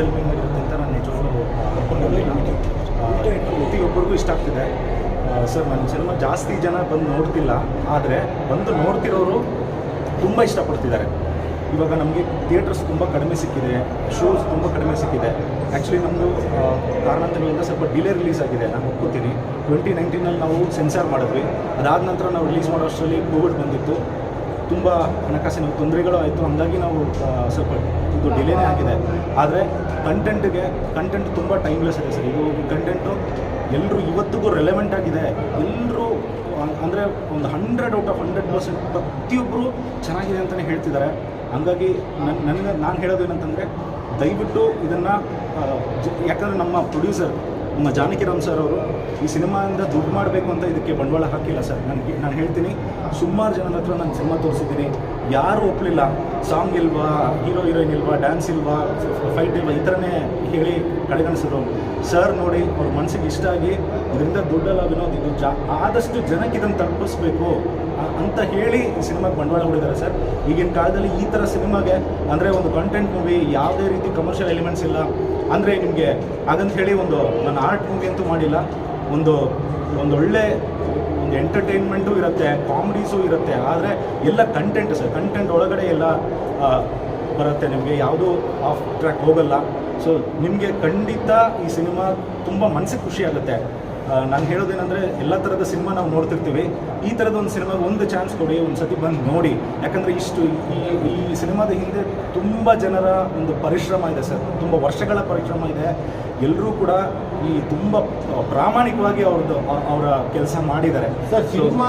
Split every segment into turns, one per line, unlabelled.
Overwhelming ಆಗಿರುತ್ತೆ ಅಂತ ನಾನು ನಿಜವಾಗ್ಲೂ ಅನ್ಕೊಂಡಿರಲಿಲ್ಲ ಪ್ರತಿಯೊಬ್ಬರಿಗೂ ಇಷ್ಟ ಆಗ್ತಿದೆ. ಸರ್, ನನ್ನ ಸಿನಿಮಾ ಜಾಸ್ತಿ ಜನ ಬಂದು ನೋಡ್ತಿಲ್ಲ. ಆದರೆ ಬಂದು ನೋಡ್ತಿರೋರು ತುಂಬ ಇಷ್ಟಪಡ್ತಿದ್ದಾರೆ. ಇವಾಗ ನಮಗೆ ಥಿಯೇಟರ್ಸ್ ತುಂಬ ಕಡಿಮೆ ಸಿಕ್ಕಿದೆ. ಶೋಸ್ ತುಂಬ ಕಡಿಮೆ ಸಿಕ್ಕಿದೆ. ಆ್ಯಕ್ಚುಲಿ ನಮ್ಮದು ಕಾರಣಾಂತರಗಳಿಂದ ಸ್ವಲ್ಪ ಡಿಲೇ ರಿಲೀಸ್ ಆಗಿದೆ. ನಾನು ಒಪ್ಕೋತೀನಿ. ಟ್ವೆಂಟಿ ನೈನ್ಟೀನಲ್ಲಿ ನಾವು ಸೆನ್ಸಾರ್ ಮಾಡಿದ್ವಿ. ಅದಾದ ನಂತರ ನಾವು ರಿಲೀಸ್ ಮಾಡೋ ಅಷ್ಟರಲ್ಲಿ ಕೋವಿಡ್ ಬಂದಿತ್ತು. ತುಂಬ ಹಣಕಾಸಿನ ತೊಂದರೆಗಳು ಆಯಿತು. ಹಂಗಾಗಿ ನಾವು ಸ್ವಲ್ಪ ಇದು ಡಿಲೇನೇ ಆಗಿದೆ. ಆದರೆ ಕಂಟೆಂಟ್ಗೆ ಕಂಟೆಂಟ್ ತುಂಬ ಟೈಮ್ಲೆಸ್ ಇದೆ ಸರ್. ಇದು ಕಂಟೆಂಟು ಎಲ್ಲರೂ ಇವತ್ತಿಗೂ ರೆಲೆವೆಂಟ್ ಆಗಿದೆ. ಎಲ್ಲರೂ ಅಂದರೆ ಒಂದು hundred out of hundred percent ಪ್ರತಿಯೊಬ್ಬರು ಚೆನ್ನಾಗಿದೆ ಅಂತಲೇ ಹೇಳ್ತಿದ್ದಾರೆ. ಹಂಗಾಗಿ ನನ್ನ ನನಗೆ, ನಾನು ಹೇಳೋದು ಏನಂತಂದರೆ, ದಯವಿಟ್ಟು ಇದನ್ನು ಯಾಕಂದರೆ ನಮ್ಮ ಪ್ರೊಡ್ಯೂಸರ್ ನಮ್ಮ ಜಾನಕಿರಾಮ್ ಸರ್ ಅವರು ಈ ಸಿನಿಮಾದಿಂದ ದುಡ್ಡು ಮಾಡಬೇಕು ಅಂತ ಇದಕ್ಕೆ ಬಂಡವಾಳ ಹಾಕಿಲ್ಲ ಸರ್. ನನಗೆ, ನಾನು ಹೇಳ್ತೀನಿ, ಸುಮಾರು ಜನರ ಹತ್ರ ನಾನು ಸಿನಿಮಾ ತೋರಿಸಿದ್ದೀನಿ. ಯಾರು ಒಪ್ಪಲಿಲ್ಲ ಸಾಂಗ್ ಇಲ್ವಾ ಹೀರೋ ಹೀರೋಯಿನ್ ಇಲ್ವಾ ಡ್ಯಾನ್ಸ್ ಇಲ್ವಾ ಫೈಟ್ ಇಲ್ವಾ, ಈ ಥರನೇ ಹೇಳಿ ಕಡೆಗಣಿಸಿದ್ರು ಸರ್ ನೋಡಿ ಅವ್ರ ಮನಸ್ಸಿಗೆ ಇಷ್ಟ ಆಗಿ ಇದರಿಂದ ದುಡ್ಡಲ್ಲ ವಿನೋದ್ ಇದು ಜಾ, ಆದಷ್ಟು ಜನಕ್ಕೆ ಇದನ್ನು ತಲುಪಿಸ್ಬೇಕು ಅಂತ ಹೇಳಿ ಈ ಸಿನಿಮಾಗೆ ಬಂಡವಾಳ ಹೂಡಿದ್ದಾರೆ ಸರ್ ಈಗಿನ ಕಾಲದಲ್ಲಿ ಈ ಥರ ಸಿನಿಮಾಗೆ ಅಂದರೆ ಒಂದು ಕಂಟೆಂಟ್ ಮೂವಿ ಯಾವುದೇ ರೀತಿ ಕಮರ್ಷಿಯಲ್ ಎಲಿಮೆಂಟ್ಸ್ ಇಲ್ಲ. ಅಂದರೆ ನಿಮಗೆ ಹಾಗಂತ ಹೇಳಿ ಒಂದು ನಾನು ಆರ್ಟ್ ಮೂವಿ ಅಂತೂ ಮಾಡಿಲ್ಲ. ಒಂದು ಒಂದು ಒಳ್ಳೆ ಒಂದು ಎಂಟರ್ಟೈನ್ಮೆಂಟು ಇರುತ್ತೆ, ಕಾಮಿಡೀಸು ಇರುತ್ತೆ, ಆದರೆ ಎಲ್ಲ ಕಂಟೆಂಟ್ ಸರ್ ಕಂಟೆಂಟ್ ಒಳಗಡೆ ಎಲ್ಲ ಬರುತ್ತೆ ನಿಮಗೆ, ಯಾವುದೂ ಆಫ್ ಟ್ರ್ಯಾಕ್ ಹೋಗಲ್ಲ. ಸೊ ನಿಮಗೆ ಖಂಡಿತ ಈ ಸಿನಿಮಾ ತುಂಬ ಮನಸ್ಸಿಗೆ ಖುಷಿ ಆಗುತ್ತೆ. ನಾನು ಹೇಳೋದೇನೆಂದರೆ ಎಲ್ಲ ಥರದ ಸಿನಿಮಾ ನಾವು ನೋಡ್ತಿರ್ತೀವಿ. ಈ ಥರದ ಒಂದು ಸಿನಿಮಾ ಒಂದು ಚಾನ್ಸ್ ಕೊಡಿ ಒಂದು ಸತಿ ಬಂದು ನೋಡಿ. ಯಾಕಂದರೆ ಇಷ್ಟು ಈ ಈ ಸಿನಿಮಾದ ಹಿಂದೆ ತುಂಬ ಜನರ ಒಂದು ಪರಿಶ್ರಮ ಇದೆ ಸರ್, ತುಂಬ ವರ್ಷಗಳ ಪರಿಶ್ರಮ ಇದೆ. ಎಲ್ಲರೂ ಕೂಡ ಈ ತುಂಬ ಪ್ರಾಮಾಣಿಕವಾಗಿ ಅವ್ರದ್ದು ಅವರ ಕೆಲಸ ಮಾಡಿದ್ದಾರೆ.
Sir cinema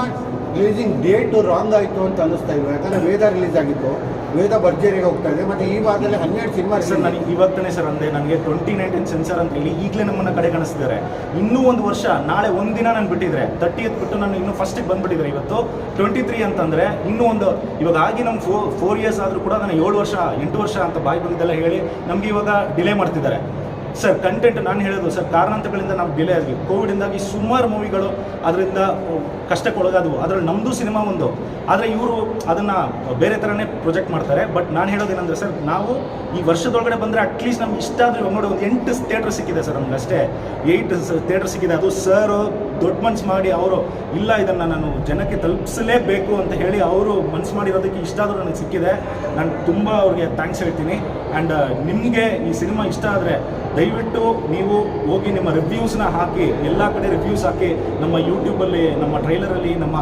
releasing date wrong ಆಯಿತು ಅಂತ ಅನ್ನಿಸ್ತಾ ಇದ್ರು ಯಾಕಂದ್ರೆ ವೇದ ರಿಲೀಸ್ ಆಗಿತ್ತು. ವೇದ ಭರ್ಜರಿಗೆ ಹೋಗ್ತಾ ಇದೆ. ಮತ್ತೆ ಈ ವಾರದಲ್ಲಿ ಹನ್ನೆರಡು ಸಿನಿಮಾ
ಸರ್ ನನಗೆ ಇವತ್ತನೇ ಸರ್ ಅಂದೆ ನನಗೆ ಟ್ವೆಂಟಿ ನೈನ್ಟೀನ್ ಸೆನ್ಸರ್ ಅಂತ ಹೇಳಿ ಈಗಲೇ ನಮ್ಮನ್ನ ಕಡೆಗಣಿಸ್ತಿದ್ದಾರೆ ಇನ್ನೂ ಒಂದು ವರ್ಷ ನಾಳೆ ಒಂದು ದಿನ ನಾನು ಬಿಟ್ಟಿದ್ರೆ ತರ್ಟಿ ಎತ್ ಬಿಟ್ಟು ನಾನು ಇನ್ನೂ ಫಸ್ಟಿಗೆ ಬಂದ್ಬಿಟ್ಟಿದ್ದಾರೆ ಇವತ್ತು ಟ್ವೆಂಟಿ ತ್ರೀ ಅಂತಂದರೆ ಇನ್ನೂ ಒಂದು ಇವಾಗ ಆಗಿ ನಮ್ಗೆ ಫೋ ಫೋರ್ ಇಯರ್ಸ್ ಆದರೂ ಕೂಡ ನಾನು ಏಳು ವರ್ಷ ಎಂಟು ವರ್ಷ ಅಂತ ಬಾಯಿ ಬಂದಿದ್ದೆಲ್ಲ ಹೇಳಿ ನಮಗೆ ಇವಾಗ ಡಿಲೇ ಮಾಡ್ತಿದ್ದಾರೆ. ಸರ್ ಕಂಟೆಂಟ್ ನಾನು ಹೇಳೋದು, ಸರ್, ಕಾರಣಾಂತರಗಳಿಂದ ನಾವು ಡಿಲೇ ಆದ್ವಿ ಕೋವಿಡಿಂದಾಗಿ ಸುಮಾರು ಮೂವಿಗಳು ಅದರಿಂದ ಕಷ್ಟಕ್ಕೆ ಒಳಗಾದವು ಅದರಲ್ಲಿ ನಮ್ಮದು ಸಿನಿಮಾ ಒಂದು. ಆದರೆ ಇವರು ಅದನ್ನು ಬೇರೆ ಥರನೇ ಪ್ರೊಜೆಕ್ಟ್ ಮಾಡ್ತಾರೆ. ಬಟ್ ನಾನು ಹೇಳೋದೇನೆಂದರೆ, ಸರ್, ನಾವು ಈ ವರ್ಷದೊಳಗಡೆ ಬಂದರೆ ಅಟ್ಲೀಸ್ಟ್ ನಮ್ಗೆ ಇಷ್ಟ ನೋಡಿ, ಒಂದು ಎಂಟು ಥಿಯೇಟರ್ ಸಿಕ್ಕಿದೆ, ಸರ್, ನಮ್ಗೆ ಅಷ್ಟೇ. ಏಯ್ಟ್ ಥಿಯೇಟರ್ ಸಿಕ್ಕಿದೆ. ಅದು ಸರ್ ದೊಡ್ಡ ಮನ್ಸು ಮಾಡಿ ಅವರು, ಇಲ್ಲ, ಇದನ್ನು ನಾನು ಜನಕ್ಕೆ ತಲುಪಿಸಲೇಬೇಕು ಅಂತ ಹೇಳಿ ಅವರು ಮನ್ಸು ಮಾಡಿರೋದಕ್ಕೆ ಇಷ್ಟ ಆದರೂ ನನಗೆ ಸಿಕ್ಕಿದೆ. ನಾನು ತುಂಬ ಅವ್ರಿಗೆ ಥ್ಯಾಂಕ್ಸ್ ಹೇಳ್ತೀನಿ. ಆ್ಯಂಡ್ ನಿಮಗೆ ಈ ಸಿನಿಮಾ ಇಷ್ಟ ಆದರೆ ದಯವಿಟ್ಟು ನೀವು ಹೋಗಿ ನಿಮ್ಮ ರಿವ್ಯೂಸ್ನ ಹಾಕಿ, ಎಲ್ಲ ಕಡೆ ರಿವ್ಯೂಸ್ ಹಾಕಿ, ನಮ್ಮ ಯೂಟ್ಯೂಬಲ್ಲಿ ನಮ್ಮ ಟ್ರೈಲರಲ್ಲಿ ನಮ್ಮ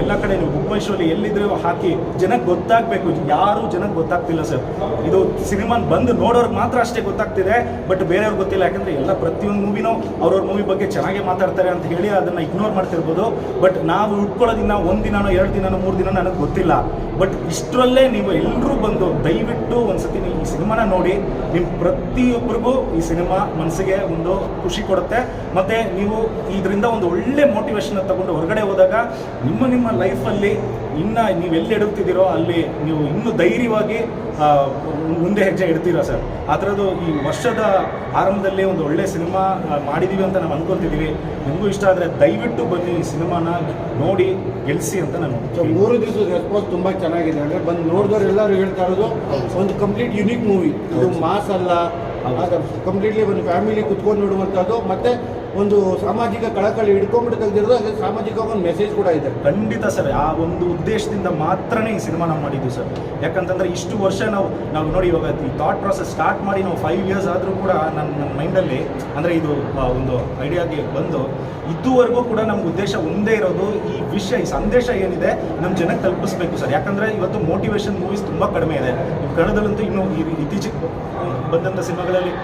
ಎಲ್ಲ ಕಡೆ ನೀವು ಬುಕ್ ಮೈ ಶೋಲಿ ಎಲ್ಲಿದ್ರೂ ಹಾಕಿ, ಜನಕ್ಕೆ ಗೊತ್ತಾಗಬೇಕು. ಯಾರು ಜನಕ್ಕೆ ಗೊತ್ತಾಗ್ತಿಲ್ಲ ಸರ್ ಇದು ಸಿನಿಮಾನ ಬಂದು ನೋಡೋರ್ಗೆ ಮಾತ್ರ ಅಷ್ಟೇ ಗೊತ್ತಾಗ್ತಿದೆ ಬಟ್ ಬೇರೆಯವ್ರಿಗೆ ಗೊತ್ತಿಲ್ಲ. ಯಾಕಂದರೆ ಎಲ್ಲ ಪ್ರತಿಯೊಂದು ಮೂವಿನೂ ಅವ್ರವ್ರ ಮೂವಿ ಬಗ್ಗೆ ಚೆನ್ನಾಗೇ ಮಾತಾಡ್ತಾರೆ ಅಂತ ಹೇಳಿ ಅದನ್ನು ಇಗ್ನೋರ್ ಮಾಡ್ತಿರ್ಬೋದು. ಬಟ್ ನಾವು ಉಟ್ಕೊಳ್ಳೋದಿನ ಒಂದು ದಿನನೋ, ಎರಡು ದಿನನೋ, ಮೂರು ದಿನ ನನಗೆ ಗೊತ್ತಿಲ್ಲ. ಬಟ್ ಇಷ್ಟರಲ್ಲೇ ನೀವು ಎಲ್ಲರೂ ಬಂದು ದಯವಿಟ್ಟು ಒಂದ್ಸತಿ ನೀವು ಈ ಸಿನಿಮಾನ ನೋಡಿ. ನಿಮ್ಮ ಪ್ರತಿಯೊಬ್ಬರಿಗೂ ಈ ಸಿನಿಮಾ ಮನಸ್ಸಿಗೆ ಒಂದು ಖುಷಿ ಕೊಡುತ್ತೆ. ಮತ್ತು ನೀವು ಇದರಿಂದ ಒಂದು ಒಳ್ಳೆ ಮೋಟಿವೇಶನ್ ತಗೊಂಡು ಹೊರಗಡೆ ಹೋದಾಗ ನಿಮ್ಮ ನಿಮ್ಮ ಲೈಫಲ್ಲಿ ಇನ್ನು ನೀವು ಎಲ್ಲಿ ಎಡುತ್ತಿದ್ದೀರೋ ಅಲ್ಲಿ ನೀವು ಇನ್ನೂ ಧೈರ್ಯವಾಗಿ ಮುಂದೆ ಹೆಜ್ಜೆ ಇಡ್ತೀರಾ ಸರ್? ಆ ಥರದ್ದು ಈ ವರ್ಷದ ಆರಂಭದಲ್ಲಿ ಒಂದು ಒಳ್ಳೆ ಸಿನಿಮಾ ಮಾಡಿದ್ದೀವಿ ಅಂತ ನಾವು ಅನ್ಕೊತಿದ್ದೀವಿ ನಿಮಗೂ ಇಷ್ಟ ಆದರೆ ದಯವಿಟ್ಟು ಬನ್ನಿ ಈ ಸಿನಿಮಾನ ನೋಡಿ ಗೆಲ್ಸಿ ಅಂತ ನಾನು
ಸೊ ಮೂರು ದಿವಸ ರೆಸ್ಪಾನ್ಸ್ ತುಂಬಾ ಚೆನ್ನಾಗಿದೆ. ಅಂದರೆ ಬಂದು ನೋಡಿದವ್ರು ಎಲ್ಲರೂ ಹೇಳ್ತಾ ಇರೋದು ಒಂದು ಕಂಪ್ಲೀಟ್ ಯುನಿಕ್ ಮೂವಿ ಇದು. ಮಾಸ್ ಅಲ್ಲ. ಕಂಪ್ಲೀಟ್ಲಿ ಒಂದು ಫ್ಯಾಮಿಲಿ ಕುತ್ಕೊಂಡು ನೋಡುವಂಥದ್ದು ಮತ್ತೆ ಒಂದು ಸಾಮಾಜಿಕ ಕಳಕಳಿ ಹಿಡ್ಕೊಂಡ್ಬಿಟ್ಟು ಅದೇ ಸಾಮಾಜಿಕ ಒಂದು ಮೆಸೇಜ್ ಕೂಡ ಇದೆ.
ಖಂಡಿತ ಸರ್, ಆ ಒಂದು ಉದ್ದೇಶದಿಂದ ಮಾತ್ರನೇ ಈ ಸಿನಿಮಾ ನಾವು ಮಾಡಿದ್ದು ಸರ್. ಯಾಕಂತಂದ್ರೆ ಇಷ್ಟು ವರ್ಷ ನಾವು ನಾವು ನೋಡಿ ಇವಾಗ ಈ ಥಾಟ್ ಪ್ರಾಸೆಸ್ ಸ್ಟಾರ್ಟ್ ಮಾಡಿ ನಾವು ಫೈವ್ ಇಯರ್ಸ್ ಆದರೂ ಕೂಡ ನನ್ನ ನನ್ನ ಮೈಂಡಲ್ಲಿ ಅಂದರೆ ಇದು ಒಂದು ಐಡಿಯಾಗೆ ಬಂದು, ಇದುವರೆಗೂ ಕೂಡ ನಮ್ಗೆ ಉದ್ದೇಶ ಒಂದೇ ಇರೋದು, ಈ ವಿಷಯ, ಈ ಸಂದೇಶ ಏನಿದೆ ನಮ್ಮ ಜನಕ್ಕೆ ತಲುಪಿಸ್ಬೇಕು ಸರ್. ಯಾಕಂದರೆ ಇವತ್ತು ಮೋಟಿವೇಶನ್ ಮೂವೀಸ್ ತುಂಬ ಕಡಿಮೆ ಇದೆ. ಕನ್ನಡದಲ್ಲಂತೂ ಇನ್ನು ಇತ್ತೀಚೆಗೆ ಬಂದಂಥ ಸಿನಿಮಾಗಳಲ್ಲಿ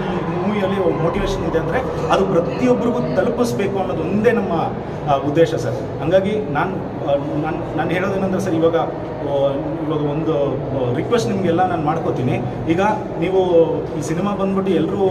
ಈ ಮೂವಿಯಲ್ಲಿ ಮೋಟಿವೇಶನ್ ಇದೆ ಅಂದರೆ ಅದು ಪ್ರತಿಯೊಬ್ಬರಿಗೂ ತಲುಪಿಸ್ಬೇಕು ಅನ್ನೋದು ಒಂದೇ ನಮ್ಮ ಉದ್ದೇಶ ಸರ್. ಹಂಗಾಗಿ ನಾನು ನಾನು ನಾನು ಹೇಳೋದೇನಂದ್ರೆ ಸರ್, ಇವಾಗ ಇವಾಗ ಒಂದು ರಿಕ್ವೆಸ್ಟ್ ನಿಮಗೆಲ್ಲ ನಾನು ಮಾಡ್ಕೋತೀನಿ. ಈಗ ನೀವು ಈ ಸಿನಿಮಾ ಬಂದ್ಬಿಟ್ಟು ಎಲ್ಲರೂ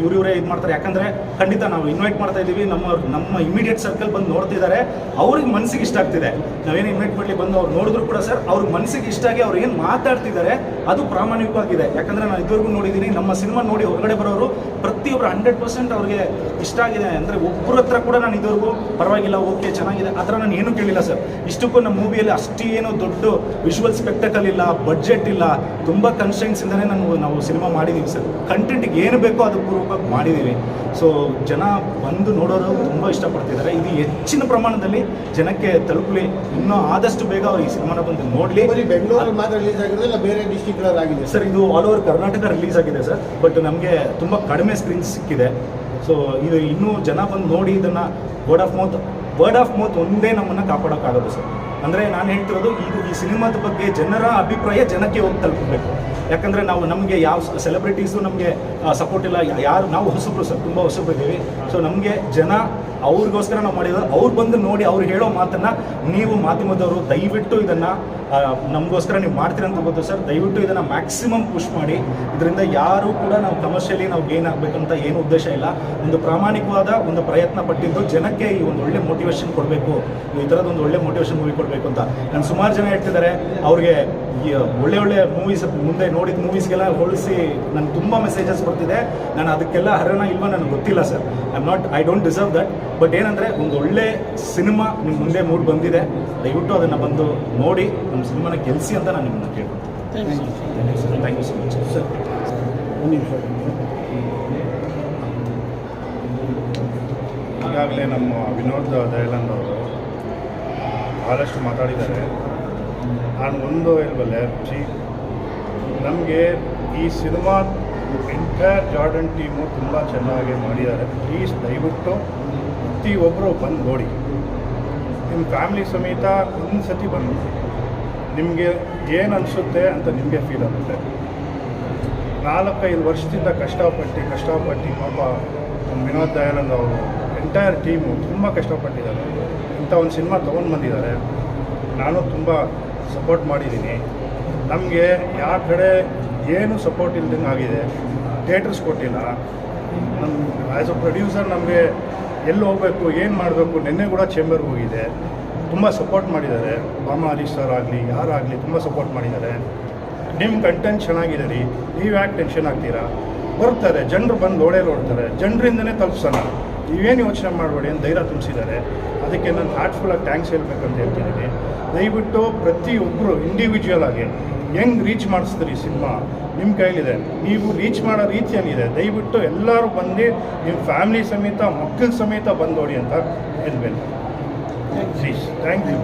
ಇವ್ರು ಇವರೇ ಇದು ಮಾಡ್ತಾರೆ. ಯಾಕಂದರೆ ಖಂಡಿತ ನಾವು ಇನ್ವೈಟ್ ಮಾಡ್ತಾ ಇದ್ದೀವಿ. ನಮ್ಮ ನಮ್ಮ ಇಮಿಡಿಯೇಟ್ ಸರ್ಕಲ್ ಬಂದು ನೋಡ್ತಿದ್ದಾರೆ ಅವ್ರಿಗೆ ಮನಸ್ಸಿಗೆ ಇಷ್ಟ ಆಗ್ತಿದೆ. ನಾವೇನು ಇನ್ವೈಟ್ ಮಾಡಲಿ ಬಂದು ಅವ್ರು ನೋಡಿದ್ರು ಕೂಡ ಸರ್ ಅವ್ರ ಮನಸ್ಸಿಗೆ ಇಷ್ಟ ಆಗಿ ಅವ್ರು ಏನು ಮಾತಾಡ್ತಿದ್ದಾರೆ, ಅದು ಪ್ರಾಮಾಣಿಕವಾಗಿದೆ. ಯಾಕಂದರೆ ನಾನು ಇದುವರೆಗೂ ನೋಡಿದ್ದೀನಿ, ನಮ್ಮ ಸಿನಿಮಾ ನೋಡಿ ಹೊರಗಡೆ ಬರೋರು ಪ್ರತಿಯೊಬ್ಬರು ಹಂಡ್ರೆಡ್ ಪರ್ಸೆಂಟ್ ಅವ್ರಿಗೆ ಇಷ್ಟ ಆಗಿದೆ. ಅಂದರೆ ಒಬ್ಬರ ಹತ್ರ ಕೂಡ ನಾನು ಇದುವರೆಗೂ ಪರವಾಗಿಲ್ಲ ಓಕೆ ಚೆನ್ನಾಗಿದೆ. ಆ ಥರ ನಾನು ಏನೂ ಕೇಳಿಲ್ಲ ಸರ್. ಇಷ್ಟಕ್ಕೂ ನಮ್ಮ ಮೂವಿಯಲ್ಲಿ ಅಷ್ಟು ಏನು ದೊಡ್ಡ ವಿಜುವಲ್ ಸ್ಪೆಕ್ಟಕಲ್ ಇಲ್ಲ ಬಡ್ಜೆಟ್ ಇಲ್ಲ, ತುಂಬ ಕನ್ಸ್ಟೆಂಟ್ಸ್ ಇಂದನೇ ನಾವು ನಾವು ಸಿನಿಮಾ ಮಾಡಿದ್ದೀವಿ ಸರ್. ಕಂಟೆಂಟ್ಗೆ ಏನು ಬೇಕೋ ಅದು ಪೂರ್ವಕವಾಗಿ ಮಾಡಿದ್ದೀವಿ. ಸೊ ಜನ ಬಂದು ನೋಡೋರು ತುಂಬ ಇಷ್ಟಪಡ್ತಿದ್ದಾರೆ. ಇದು ಹೆಚ್ಚಿನ ಪ್ರಮಾಣದಲ್ಲಿ ಜನಕ್ಕೆ ತಲುಪಲಿ. ಇನ್ನೂ ಆದಷ್ಟು ಬೇಗ ಅವ್ರು ಈ ಸಿನಿಮಾನ ಬಂದು ನೋಡಲಿ.
ಬರೀ ಬೆಂಗಳೂರಲ್ಲಿ ಮಾತ್ರ ರಿಲೀಸ್ ಆಗಿರೋದಿಲ್ಲ ಬೇರೆ ಡಿಸ್ಟಿಕ್ಗಳಲ್ಲಿ ಆಗಿದೆ
ಸರ್? ಇದು ಆಲ್ ಓವರ್ ಕರ್ನಾಟಕ ರಿಲೀಸ್ ಆಗಿದೆ ಸರ್. ಬಟ್ ನಮಗೆ ತುಂಬ ಕಡಿಮೆ ಸ್ಕ್ರೀನ್ಸ್ ಸಿಕ್ಕಿದೆ. ಸೊ ಇದು ಇನ್ನೂ ಜನ ಬಂದು ನೋಡಿ ಇದನ್ನು word of mouth word of mouth ಒಂದೇ ನಮ್ಮನ್ನು ಕಾಪಾಡೋಕ್ಕಾಗೋದು ಸರ್. ಅಂದರೆ ನಾನು ಹೇಳ್ತಿರೋದು ಇದು ಈ ಸಿನಿಮಾದ ಬಗ್ಗೆ ಜನರ ಅಭಿಪ್ರಾಯ ಜನಕ್ಕೆ ಹೋಗಿ ತಲುಪಬೇಕು. ಯಾಕಂದರೆ ನಾವು ನಮಗೆ ಯಾವ ಸೆಲೆಬ್ರಿಟೀಸು ನಮಗೆ ಸಪೋರ್ಟ್ ಇಲ್ಲ. ಯಾರು, ನಾವು ಹೊಸಬ್ರು ಸರ್, ತುಂಬ ಹೊಸಬ್ರು ಇದ್ದೀವಿ. ಸೊ ನಮಗೆ ಜನ ಅವ್ರಿಗೋಸ್ಕರ ನಾವು ಮಾಡಿದ್ರು ಅವ್ರು ಬಂದು ನೋಡಿ ಅವ್ರು ಹೇಳೋ ಮಾತನ್ನು ನೀವು ಮಾಧ್ಯಮದವರು ದಯವಿಟ್ಟು ಇದನ್ನು ನಮಗೋಸ್ಕರ ನೀವು ಮಾಡ್ತೀರಂತ ಗೊತ್ತು ಸರ್. ದಯವಿಟ್ಟು ಇದನ್ನು ಮ್ಯಾಕ್ಸಿಮಮ್ ಪುಷ್ ಮಾಡಿ. ಇದರಿಂದ ಯಾರು ಕೂಡ ನಾವು ಕಮರ್ಷಿಯಲಿ ನಾವು ಗೇನ್ ಆಗಬೇಕಂತ ಏನು ಉದ್ದೇಶ ಇಲ್ಲ. ಒಂದು ಪ್ರಾಮಾಣಿಕವಾದ ಒಂದು ಪ್ರಯತ್ನ ಪಟ್ಟಿದ್ದು ಜನಕ್ಕೆ ಈ ಒಂದು ಒಳ್ಳೆ ಮೋಟಿವೇಶನ್ ಕೊಡಬೇಕು. ಈ ಥರದ ಒಂದು ಒಳ್ಳೆ ಮೋಟಿವೇಶನ್ ಮೂವಿ ಕೊಡಬೇಕು. ಅಂತ. ನಾನು ಸುಮಾರು ಜನ ಹೇಳ್ತಿದ್ದಾರೆ ಅವ್ರಿಗೆ ಈ ಒಳ್ಳೆ ಒಳ್ಳೆ ಮೂವೀಸ್ ಮುಂದೆ ನೋಡಿದ ಮೂವೀಸ್ಗೆಲ್ಲ ಹೋಲಿಸಿ ನನಗೆ ತುಂಬ ಮೆಸೇಜಸ್ ಬರ್ತಿದೆ. ನಾನು ಅದಕ್ಕೆಲ್ಲ ಹರಣ ಇಲ್ವಾ ನನಗೆ ಗೊತ್ತಿಲ್ಲ sir. I am not I don't deserve that but ಏನಂದರೆ ಒಂದು ಒಳ್ಳೆ ಸಿನಿಮಾ ನಿಮ್ಮ ಮುಂದೆ ಮೂಡ್ ಬಂದಿದೆ. ದಯವಿಟ್ಟು ಅದನ್ನು ಬಂದು ನೋಡಿ ನಮ್ಮ ಸಿನಿಮಾನ ಗೆಲ್ಲಿಸಿ ಅಂತ ನಾನು ನಿಮ್ಮನ್ನು ಕೇಳ್ಕೊತೀನಿ thank you so much sir
ಒಂದು ನಿಮಿಷ.
ಈಗಾಗಲೇ ನಮ್ಮ ವಿನೋದ್ ದಯಾನಂದ್ ಅವರು ಭಾಳಷ್ಟು ಮಾತಾಡಿದ್ದಾರೆ. ನಾನು ಒಂದು ಹೇಳ್ಬಲ್ಲೆ ಚಿ ನಮಗೆ ಈ ಸಿನಿಮಾ ಎಂಟೈರ್ ಜಾರ್ಡನ್ ಟೀಮು ತುಂಬ ಚೆನ್ನಾಗಿ ಮಾಡಿದ್ದಾರೆ. ಪ್ಲೀಸ್ ದಯವಿಟ್ಟು ಪ್ರತಿಯೊಬ್ಬರು ಬಂದು ನೋಡಿ. ನಿಮ್ಮ ಫ್ಯಾಮಿಲಿ ಸಮೇತ ಒಂದು ಸತಿ ಬಂದು ನಿಮಗೆ ಏನು ಅನಿಸುತ್ತೆ ಅಂತ ನಿಮಗೆ ಫೀಲ್ ಆಗುತ್ತೆ. ನಾಲ್ಕೈದು ವರ್ಷದಿಂದ ಕಷ್ಟಪಟ್ಟು ಕಷ್ಟಪಟ್ಟು ಪಾಪ ವಿನೋದ್ ದಯಾನಂದ್ ಅವರು ಎಂಟೈರ್ ಟೀಮು ತುಂಬ ಕಷ್ಟಪಟ್ಟಿದ್ದಾರೆ. ಇಂಥ ಒಂದು ಸಿನಿಮಾ ತೊಗೊಂಡು ಬಂದಿದ್ದಾರೆ. ನಾನು ತುಂಬ ಸಪೋರ್ಟ್ ಮಾಡಿದ್ದೀನಿ. ನಮಗೆ ಯಾವ ಕಡೆ ಏನು ಸಪೋರ್ಟ್ ಇಲ್ದಂಗೆ ಆಗಿದೆ ಥಿಯೇಟರ್ಸ್ ಕೊಟ್ಟಿಲ್ಲ. ನಮ್ಮ ಆ್ಯಸ್ ಅ ಪ್ರೊಡ್ಯೂಸರ್ ನಮಗೆ ಎಲ್ಲಿ ಹೋಗಬೇಕು, ಏನು ಮಾಡಬೇಕು, ನಿನ್ನೆ ಕೂಡ ಚೇಂಬರ್ಗೆ ಹೋಗಿದೆ. ತುಂಬ ಸಪೋರ್ಟ್ ಮಾಡಿದ್ದಾರೆ. ಬಾಮ ಹರೀಶ್ ಸರ್ ಆಗಲಿ ಯಾರಾಗಲಿ ತುಂಬ ಸಪೋರ್ಟ್ ಮಾಡಿದ್ದಾರೆ. ನಿಮ್ಮ ಕಂಟೆಂಟ್ ಚೆನ್ನಾಗಿದೆ ರೀ. ನೀವು ಯಾಕೆ ಟೆನ್ಷನ್ ಆಗ್ತೀರಾ? ಬರ್ತಾರೆ, ಜನರು ಬಂದು ಓಡೇಲಿ ನೋಡ್ತಾರೆ ಜನರಿಂದನೇ ತಲುಪಿಸೋಣ. ನೀವೇನು ಯೋಚನೆ ಮಾಡಬೇಡಿ ಅಂತ ಧೈರ್ಯ ತುಂಬಿಸಿದ್ದಾರೆ. ಅದಕ್ಕೆ ನಾನು ಹಾರ್ಟ್ಫುಲ್ಲಾಗಿ ಥ್ಯಾಂಕ್ಸ್ ಹೇಳ್ಬೇಕಂತ ಹೇಳ್ತಿದ್ದೀನಿ. ದಯವಿಟ್ಟು ಪ್ರತಿಯೊಬ್ಬರು ಇಂಡಿವಿಜುವಲ್ ಆಗಿ ಹೆಂಗೆ ರೀಚ್ ಮಾಡಿಸಿದ್ರಿ ಸಿನಿಮಾ ನಿಮ್ಮ ಕೈಲಿದೆ. ನೀವು ರೀಚ್ ಮಾಡೋ ರೀತಿ ಏನಿದೆ? ದಯವಿಟ್ಟು ಎಲ್ಲರೂ ಬಂದು ನಿಮ್ಮ ಫ್ಯಾಮಿಲಿ ಸಮೇತ ಮಕ್ಕಳ ಸಮೇತ ಬಂದೋಡಿ ಅಂತ ಹೇಳ್ಬೇಕು. Please thank you